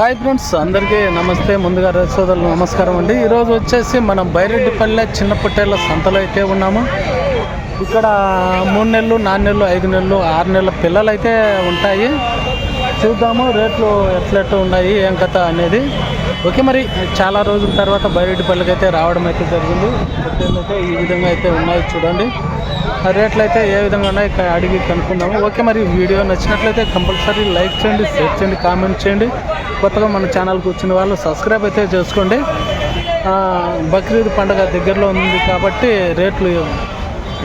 Hi friends అందరికీ నమస్తే. ముందుగా రైతు సోదరులు నమస్కారం అండి. ఈరోజు వచ్చేసి మనం బైరెడ్డిపల్లె చిన్న పుట్టేళ్ళ సంతలో అయితే ఉన్నాము. ఇక్కడ మూడు నెలలు నాలుగు నెలలు ఐదు నెలలు ఆరు నెలల పిల్లలు అయితే ఉంటాయి. చూద్దాము రేట్లు ఎట్లెట్లు ఉన్నాయి ఏం కథ అనేది. ఓకే మరి చాలా రోజుల తర్వాత బైరెడ్డిపల్లెకి అయితే రావడం అయితే జరిగింది. అయితే ఈ విధంగా అయితే ఉన్నాయి చూడండి. రేట్లు అయితే ఏ విధంగా ఉన్నాయి ఇక్కడ అడిగి కనుక్కుందాము. ఓకే మరి వీడియో నచ్చినట్లయితే కంపల్సరీ లైక్ చేయండి షేర్ చేయండి కామెంట్ చేయండి. కొత్తగా మన ఛానల్కి వచ్చిన వాళ్ళు సబ్స్క్రైబ్ అయితే చేసుకోండి. బక్రీద్ పండుగ దగ్గరలో ఉంది కాబట్టి రేట్లు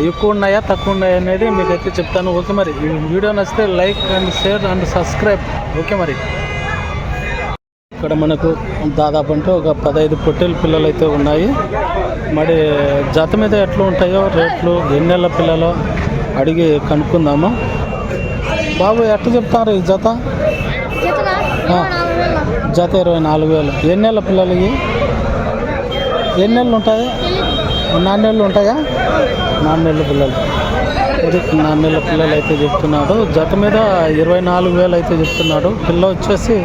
ఎక్కువ ఉన్నాయా తక్కువ ఉన్నాయా అనేది మీకైతే చెప్తాను. ఓకే మరి వీడియో నచ్చితే like and share and subscribe. Okay మరి. ఇక్కడ మనకు దాదాపు అంటే ఒక పదహైదు పొట్టేలు పిల్లలు అయితే ఉన్నాయి. మరి జత మీద ఎట్లా ఉంటాయో రేట్లు ఎన్ని నెలల పిల్లలు అడిగి కనుక్కుందాము. బాబు ఎట్లా చెప్తారు ఈ జత? జత ఇరవై నాలుగు వేలు. ఎన్ని నెలల పిల్లలు ఇవి? ఎన్ని నెలలు ఉంటాయి? నాలుగు నెలలు ఉంటాయా? నాలుగు నెలల పిల్లలు. ఇది నాలుగు పిల్లలు అయితే చెప్తున్నాడు. జత మీద ఇరవై నాలుగు వేలు అయితే చెప్తున్నాడు. పిల్ల వచ్చేసి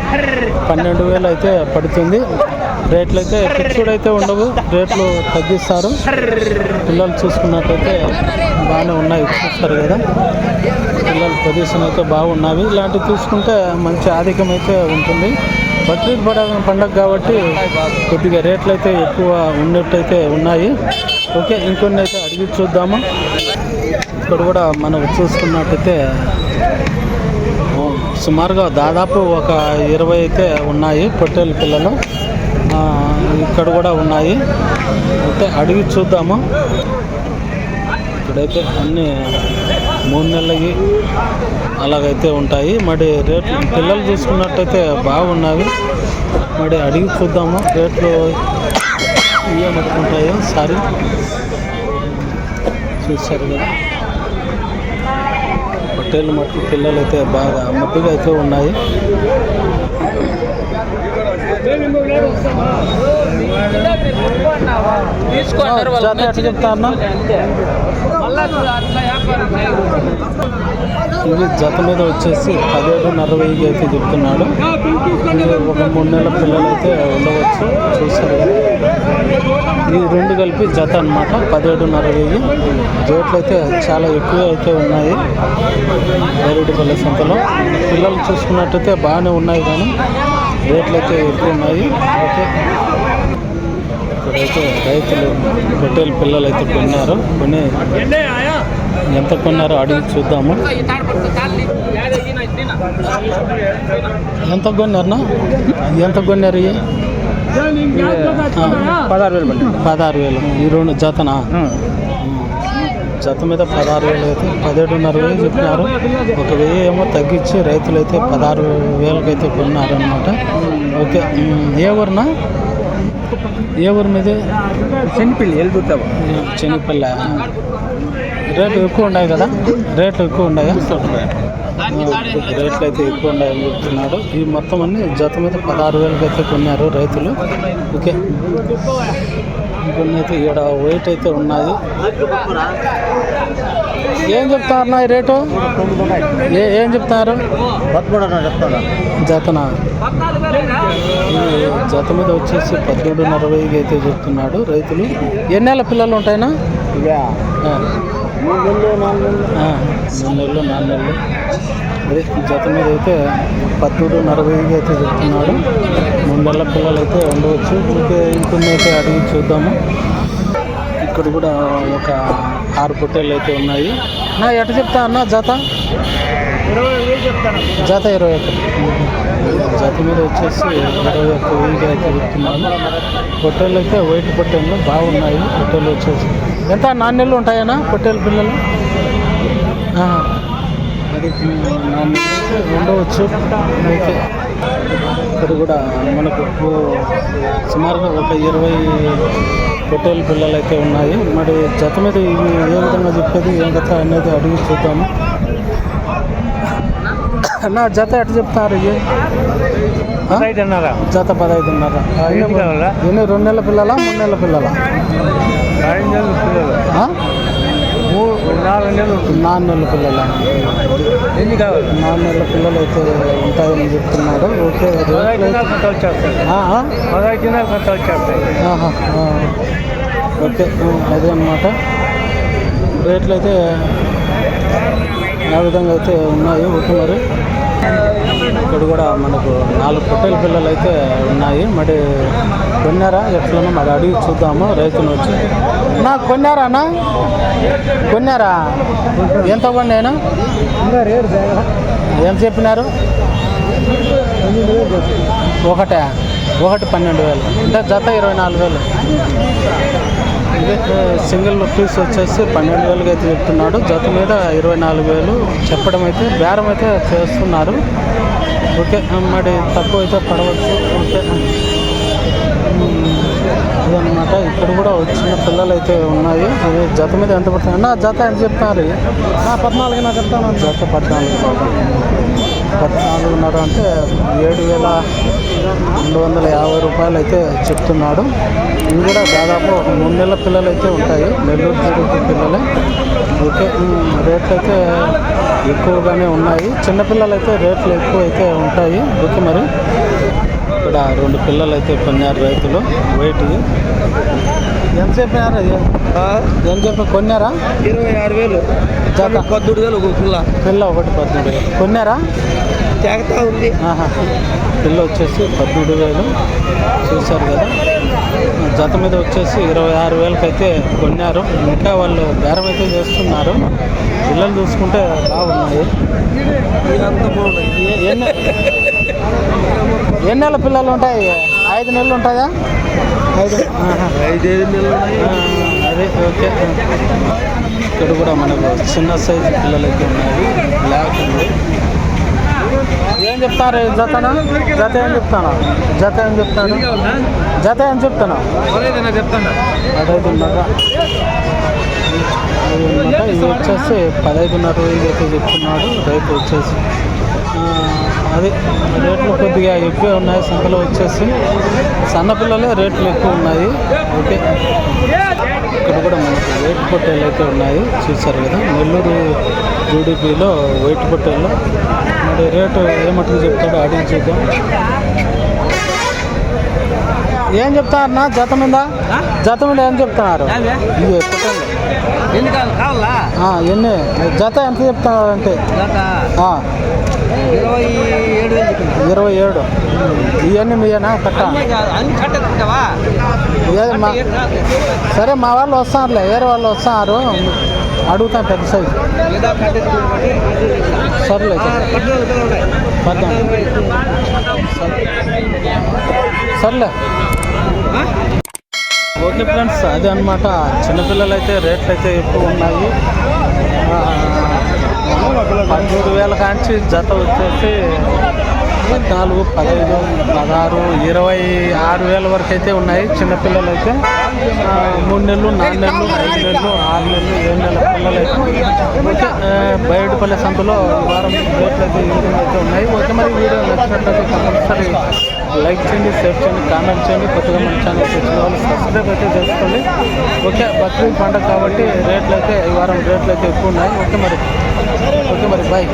పన్నెండు వేలు అయితే పడుతుంది. రేట్లు అయితే ఫిక్స్డ్ అయితే ఉండవు. రేట్లు తగ్గిస్తారు. పిల్లలు చూసుకున్నట్టయితే బాగానే ఉన్నాయి. చూస్తారు కదా. పిల్లల పొజిషన్ అయితే బాగున్నవి ఇలాంటివి చూసుకుంటే మంచి ఆధిక్యం అయితే ఉంటుంది. బక్రీద్ పండగ పండగ కాబట్టి కొద్దిగా రేట్లు అయితే ఎక్కువ ఉన్నట్టయితే ఉన్నాయి. ఓకే ఇంకొన్ని అయితే అడిగి చూద్దాము. ఇక్కడ కూడా మనం చూసుకున్నట్టయితే సుమారుగా దాదాపు ఒక ఇరవై అయితే ఉన్నాయి పొట్టేలు పిల్లలు. ఇక్కడ కూడా ఉన్నాయి. అయితే అడిగి చూద్దాము. ఇక్కడైతే అన్ని మూడు నెలలకి అలాగైతే ఉంటాయి. మరి రేట్లు పిల్లలు చూసుకున్నట్టయితే బాగున్నవి మరి అడిగి చూద్దాము. రేట్లు ఏమనుకుంటాయో సారీ. చూశారు కదా. పొట్టేళ్ళు మట్టు పిల్లలు అయితే బాగా ముద్దుగా అయితే ఉన్నాయి చెప్తా అన్న. ఇది జత మీద వచ్చేసి పదిహేడున్నర వెయ్యి అయితే చెప్తున్నాడు. ఒక మూడు నెలల పిల్లలు అయితే ఉండవచ్చు చూస్తారు ఇది ఈ రెండు కలిపి జత అన్నమాట పదిహేడున్నర వెయ్యి రేట్లు అయితే చాలా ఎక్కువ అయితే ఉన్నాయి. బైరెడ్డిపల్లి సంతలో. పిల్లలు చూసుకున్నట్టయితే బాగానే ఉన్నాయి కానీ రేట్లు అయితే ఎక్కువ ఉన్నాయి. ఓకే. ఇక్కడైతే రైతులు పెట్టేలు పిల్లలు అయితే కొన్నారు. కొని ఎంత కొన్నారో అడిగి చూద్దాము. ఎంత కొన్నారనా ఎంత కొన్నారు పదహారు వేలు పదహారు వేలు. ఈ రెండు జతనా? జత మీద పదహారు వేలు అయితే పదిహేడున్నర వేలు చెప్పినారు. ఒక వెయ్యి ఏమో తగ్గించి రైతులు అయితే పదహారు వేలకు అయితే కొన్నారు అనమాట ఓకే ఏ ఊరినా? ఏ ఊరి మీద? శనిపిల్లి వెళ్తుంటావు చెనిపల్లె రేట్లు ఎక్కువ ఉన్నాయి కదా? రేట్లు ఎక్కువ ఉన్నాయా? రేట్లు అయితే ఎక్కువ ఉన్నాయని చెప్తున్నాడు. ఈ మొత్తం అన్ని జత మీద పదహారు వేలకి అయితే కొన్నారు రైతులు. ఓకే. ఇంకొన్ని అయితే ఇక్కడ వెయిట్ అయితే ఉన్నాయి. ఏం చెప్తారు నా ఈ రేటు? ఏ ఏం చెప్తారు? జతన? జత మీద వచ్చేసి పద్దెనిమిదిన్నర వెయ్యికి అయితే చెప్తున్నాడు రైతులు. ఎన్నేళ్ళ పిల్లలు ఉంటాయినా. మూడు నెలలు నాలుగు నెలలు మూడు నెలలు నాలుగు నెలలు అదే జత మీద అయితే పద్దెనిమిదిన్నర వెయ్యికి అయితే చెప్తున్నాడు. మూడు నెలల పిల్లలు అయితే ఉండవచ్చు. ఇంకే ఇంకొన్ని అయితే అడిగి చూద్దాము. ఇక్కడ కూడా ఒక ఆరు పొట్టేళ్ళు అయితే ఉన్నాయి. నా ఎట చెప్తా అన్న జత? జత ఇరవై ఒకటి జత మీద వచ్చేసి ఇరవై ఒక్క వెయ్యికి అయితే చెప్తున్నాను పొట్టేళ్ళు అయితే వైట్ పొట్టేళ్ళు బాగున్నాయి. పొట్టేళ్ళు వచ్చేసి ఎంత? నాలుగు నెలలు ఉంటాయన్నా పొట్టేలు పిల్లలు? ఉండవచ్చు. ఓకే. ఇక్కడ కూడా మనకు సుమారుగా ఒక ఇరవై పొట్టేలు పిల్లలు అయితే ఉన్నాయి. మరి జత మీద ఇవి ఏ విధంగా చెప్పేది ఏం కథ అనేది అడిగి చూద్దాము. నా జత ఎట్లా చెప్తారు ఇవి? జత పదహైదున్నర? ఎన్ని రెండు నెలల పిల్లలా మూడు నెలల పిల్లలా? నాలుగు నెలలు నాలుగు నెలల పిల్లలా? ఎన్ని కావాలి? నాలుగు నెలల పిల్లలు అయితే ఉంటాయని చెప్తున్నాడు ఓకే. ఓకే. అదే అన్నమాట. రేట్లు అయితే ఆ విధంగా అయితే ఉన్నాయి మరి. ఇక్కడ కూడా మనకు నాలుగు పొట్టేల పిల్లలు అయితే ఉన్నాయి. మరి కొన్నారా? ఎట్లనో మరి అడిగి చూద్దాము. రైతును వచ్చి నా కొన్నారా కొన్నారా? ఎంత కొన్నాయినా? ఏం చెప్పినారు? ఒకటే. ఒకటి పన్నెండు వేలు. అంటే జత ఇరవై నాలుగు వేలు. అదే సింగిల్ పీస్ వచ్చేసి పన్నెండు వేలుగా అయితే చెప్తున్నాడు. జత మీద ఇరవై నాలుగు వేలు చెప్పడం అయితే బేరం అయితే చేస్తున్నారు. ఓకే మరి తక్కువ అయితే పడవచ్చు. ఓకే అదనమాట ఇక్కడ కూడా వచ్చిన పిల్లలు అయితే ఉన్నాయి. ఇది జత మీద ఎంత పడుతుంది? అన్న జత ఎంత చెప్తున్నారు? పద్నాలుగు నా చెప్తాను. జత పద్నాలుగు. పద్నాలుగున్నర అంటే ఏడు వేల రెండు వందల యాభై రూపాయలు అయితే చెప్తున్నాడు. ఇవి కూడా దాదాపు ఒక మూడు నెలల పిల్లలు అయితే ఉంటాయి. నెల్లూరు తిరుపతి పిల్లలే. ఓకే రేట్లు అయితే ఎక్కువగానే ఉన్నాయి. చిన్నపిల్లలు అయితే రేట్లు ఎక్కువ అయితే ఉంటాయి. ఓకే మరి. ఇక్కడ రెండు పిల్లలు అయితే కొన్నారు రైతులు. వెయిట్ ఎంత చెప్పినారు ఎంత చెప్పి కొన్నారా? ఇరవై ఆరు వేలు. పద్దెడు వేలు ఒక పిల్ల. పిల్ల ఒకటి పద్మూడు వేలు. కొన్నారా? తెగతా ఉంది. పిల్ల వచ్చేసి పద్మూడు వేలు. చూశారు కదా. జత మీద వచ్చేసి ఇరవై ఆరు వేలకి అయితే కొన్నారు. ఇంకా వాళ్ళు బేరం అయితే చేస్తున్నారు. పిల్లలు చూసుకుంటే బాగున్నాయి. ఇదంతా బాగున్నాయి. ఎన్ని నెలల పిల్లలు ఉంటాయి? ఐదు నెలలు ఉంటాయా ఐదు. నెలలు అదే ఓకే ఇక్కడ కూడా మనకు చిన్న సైజు పిల్లలు అయితే ఉన్నాయి. బ్లాక్ ఉంది. ఏం చెప్తారు? జతనా జత ఏం చెప్తాను? జత ఏం చెప్తాను? జత ఏం చెప్తాను? అన్నమాట ఇది వచ్చేసి పదహైదున్నర ఇది అయితే చెప్తున్నాడు. రైతు వచ్చేసి అది రేట్లు కొద్దిగా ఎక్కువ ఉన్నాయి సంతలో వచ్చేసి. సన్న పిల్లలే రేట్లు ఎక్కువ ఉన్నాయి. ఓకే. ఇక్కడ కూడా మనకు వైట్ పొట్టేలు అయితే ఉన్నాయి. చూసారు కదా నెల్లూరు జూడిపిలో వైట్ పొట్టేలు మరి రేటు ఏమట్టుకు చెప్తాడో అడిగి చూద్దాం. ఏం చెప్తారన్నా? జత మీద? జత మీద ఏం చెప్తున్నారు? ఎన్ని జత ఎంత చెప్తున్నారు అంటే ఇరవై ఏడు. ఇరవై ఇవన్నీ మీయేనా? కట్ట? సరే మా వాళ్ళు వస్తారులే. వేరే వాళ్ళు వస్తారు. అడుగుతాం పెద్ద సైజు. సర్లే సర్లే. ఓకే ఫ్రెండ్స్ అదే అనమాట చిన్నపిల్లలు అయితే రేట్లు అయితే ఎక్కువ ఉన్నాయి. కాంచి జత వచ్చేసి పద్నాలుగు పదహైదు పదహారు ఇరవై ఆరు వేల వరకు అయితే ఉన్నాయి చిన్నపిల్లలు అయితే. మూడు నెలలు నాలుగు నెలలు ఐదు నెలలు ఆరు నెలలు ఏడు నెలల పిల్లలు అయితే ఓకే ఆ, బయటపల్లి సంతలో వారం రేట్లు అయితే అయితే ఉన్నాయి. ఓకే మరి వీడియో నచ్చినట్లయితే కంపల్సరీ లైక్ చేయండి షేర్ చేయండి కామెంట్ చేయండి. కొత్తగా మన ఛానల్ వచ్చిన వాళ్ళు సబ్స్క్రైబ్ అయితే చేసుకోండి. ఓకే బక్రీద్ పండుగ కాబట్టి రేట్లు అయితే ఈ వారం రేట్లు అయితే ఎక్కువ ఉన్నాయి. ఓకే మరి ఓకే మరి బాయ్